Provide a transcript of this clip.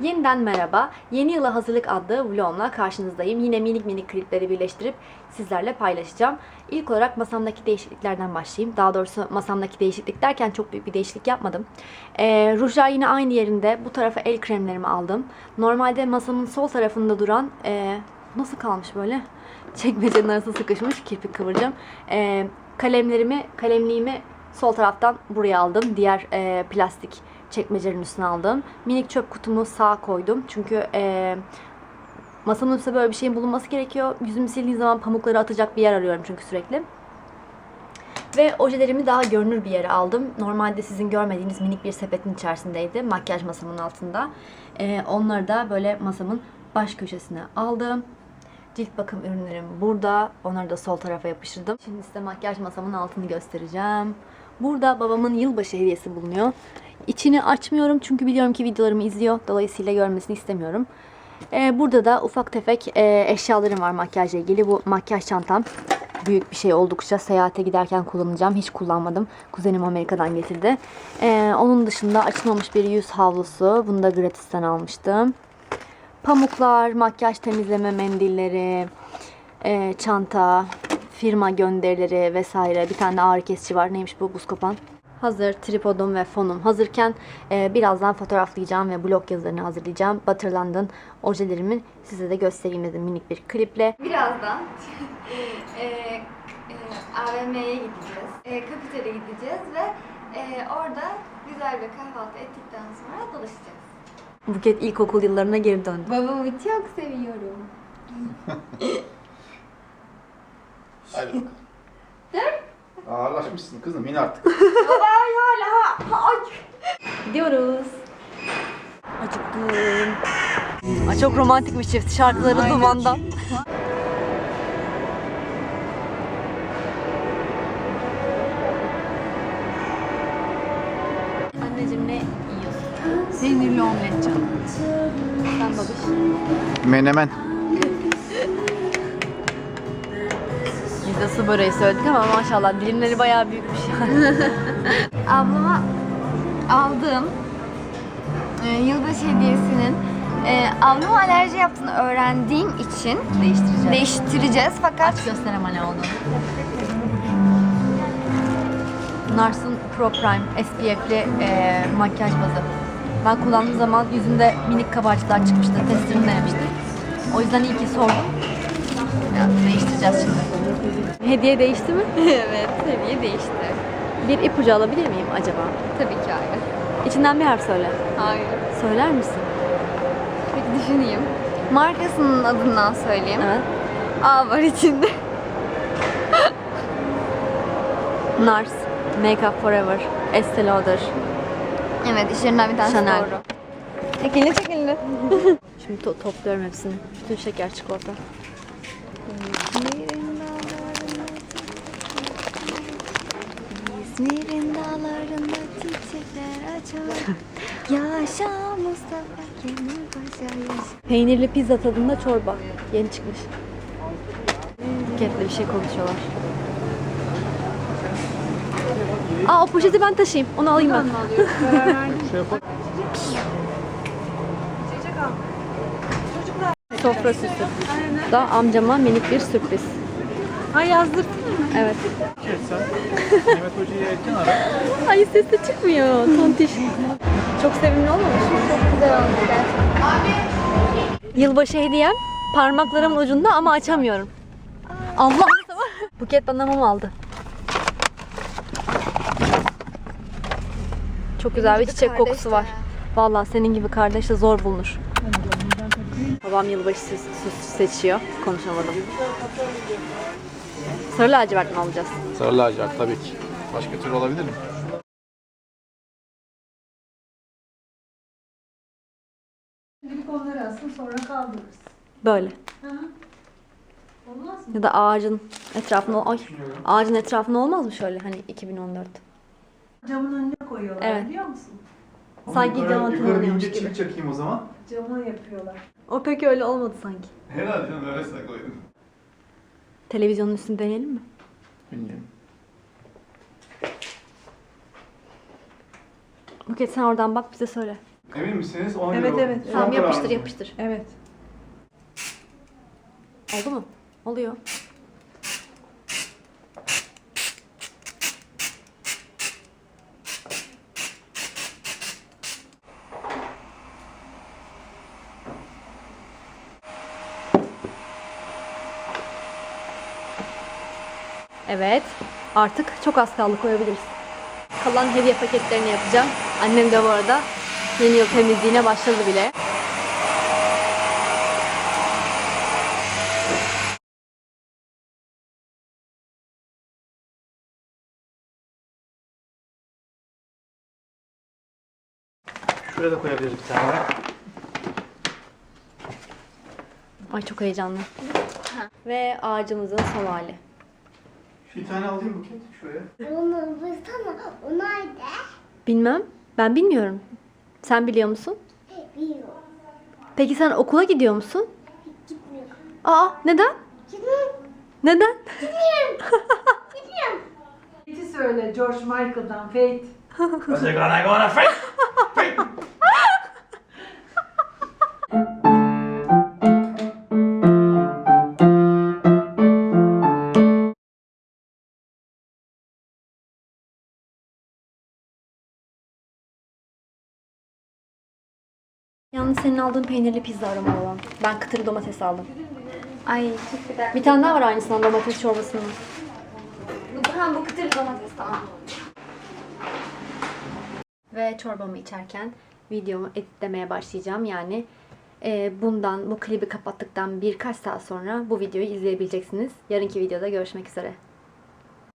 Yeniden merhaba. Yeni yıla hazırlık adlı vlogumla karşınızdayım. Yine minik minik klipleri birleştirip sizlerle paylaşacağım. İlk olarak masamdaki değişikliklerden başlayayım. Daha doğrusu masamdaki değişiklik derken çok büyük bir değişiklik yapmadım. Ee, rujlar yine aynı yerinde. Bu tarafa el kremlerimi aldım. Normalde masamın sol tarafında duran... ee, nasıl kalmış böyle? Çekmecenin arasına sıkışmış kirpik kıvırcım. Ee, kalemlerimi, kalemliğimi sol taraftan buraya aldım. Diğer ee, plastik çekmecenin üstüne aldım. Minik çöp kutumu sağa koydum. Çünkü e, masamın üstünde böyle bir şeyin bulunması gerekiyor. Yüzümü sildiğim zaman pamukları atacak bir yer arıyorum çünkü sürekli. Ve ojelerimi daha görünür bir yere aldım. Normalde sizin görmediğiniz minik bir sepetin içerisindeydi. Makyaj masamın altında. E, onları da böyle masamın baş köşesine aldım. Cilt bakım ürünlerim burada. Onları da sol tarafa yapıştırdım. Şimdi size makyaj masamın altını göstereceğim. Burada babamın yılbaşı hediyesi bulunuyor. İçini açmıyorum çünkü biliyorum ki videolarımı izliyor. Dolayısıyla görmesini istemiyorum. Ee, burada da ufak tefek e, eşyalarım var makyajla ilgili. Bu makyaj çantam. Büyük bir şey oldukça seyahate giderken kullanacağım. Hiç kullanmadım. Kuzenim Amerika'dan getirdi. Ee, onun dışında açılmamış bir yüz havlusu. Bunu da gratisten almıştım. Pamuklar, makyaj temizleme mendilleri, e, çanta, firma gönderileri vesaire. Bir tane ağrı kesici var. Neymiş bu? Buz kopan. Hazır tripodum ve fonum hazırken e, birazdan fotoğraflayacağım ve blog yazılarını hazırlayacağım. Butter London ojelerimi size de göstereyim dedim minik bir kliple. Birazdan e, e, AVM'ye gideceğiz. E, kafeteryaya gideceğiz ve e, orada güzel bir kahvaltı ettikten sonra dolaşacağız. Buket ilkokul yıllarına geri döndü. Babamı çok seviyorum. Hadi bakalım. Ağırlaşmışsın kızım in artık. Gidiyoruz. Acıktım. Ay, çok romantik bir çift. Şarkıları dumandan. Peynirli omlet canım. Sen babiş. Menemen. Biz de su böreği söyledik ama maşallah dilimleri bayağı büyükmüş yani. Ablama aldığım e, yılbaşı hediyesinin e, ablama alerji yaptığını öğrendiğim için Değiştireceğiz. değiştireceğiz fakat Aç göster ama ne olduğunu. Nars'ın Pro Prime SPF'li e, makyaj bazı. Ben kullandığım zaman yüzümde minik kabarcıklar çıkmıştı. Testini denemiştim. O yüzden iyi ki sordum. Ya, değiştireceğiz şimdi. Hediye değişti mi? evet hediye değişti. Bir ipucu alabilir miyim acaba? Tabii ki hayır. İçinden bir harf söyle. Hayır. Söyler misin? Peki düşüneyim. Markasının adından söyleyeyim. Evet. A var içinde. Nars, Make Up Forever, Estee Lauder. Evet işlerinden bir tanesi Chanel. doğru. Çekildi çekildi. Şimdi to- topluyorum hepsini. Bütün şeker çikolata. İzmir'in dağlarında çiçekler açar. Yaşa Mustafa Kemal Paşa yaşa. Peynirli pizza tadında çorba. Yeni çıkmış. Buketle bir şey konuşuyorlar. Aa o poşeti ben taşıyayım. Onu alayım ben. Sofra süsü. Da amcama minik bir sürpriz. Ay yazdır. Evet. Sen Mehmet Hoca'yı erken ara. Ay ses de çıkmıyor. Tontiş. Çok sevimli olmamış mı? Çok güzel olmuş gerçekten. Yılbaşı hediyem parmaklarımın ucunda ama açamıyorum. Allah Buket bana mum aldı. Çok güzel bir çiçek kokusu var. Vallahi senin gibi kardeş de zor bulunur. Babam yılbaşı süs, süs seçiyor. Konuşamadım. Sarı lacivert mi alacağız? Sarı lacivert tabii ki. Başka türlü olabilir mi? Şimdilik onları alsın sonra kaldırırız. Böyle. Olmaz mı? Ya da ağacın etrafında ay ağacın etrafında olmaz mı şöyle hani 2014? Camın önüne koyuyorlar Evet. biliyor musun? Sanki cama tırmanıyormuş gibi. çivi çakayım o zaman. Cama yapıyorlar. O pek öyle olmadı sanki. Herhalde canım öylesine koydum. Televizyonun üstünde deneyelim mi? Bilmiyorum. Buket sen oradan bak bize söyle. Emin misiniz? Ona Evet, göre- evet. Son Tamam yapıştır kararınız mı? yapıştır. Evet. Oldu mu? Oluyor. Evet. Artık çok az kaldı koyabiliriz. Kalan hediye paketlerini yapacağım. Annem de bu arada yeni yıl temizliğine başladı bile. Şuraya da koyabiliriz bir tane. Ay çok heyecanlı. Ve ağacımızın son hali. Bir tane alayım buket şuraya. Onu vursana. O nerede? Bilmem. Ben bilmiyorum. Sen biliyor musun? Bilmiyorum. Peki sen okula gidiyor musun? Gitmiyorum. Aa neden? Gitmiyorum. Neden? Gitmiyorum. Fate'i söyle George Michael'dan Fate. How's it gonna gonna fight? Fight! Yalnız senin aldığın peynirli pizza aromalı olan. Ben kıtır domates aldım. Ay çok güzel. Bir tane daha var aynısından domates çorbasının. Bu, ha, bu kıtır domates tamam. Ve çorbamı içerken videomu editlemeye başlayacağım. Yani e, bundan, bu klibi kapattıktan birkaç saat sonra bu videoyu izleyebileceksiniz. Yarınki videoda görüşmek üzere.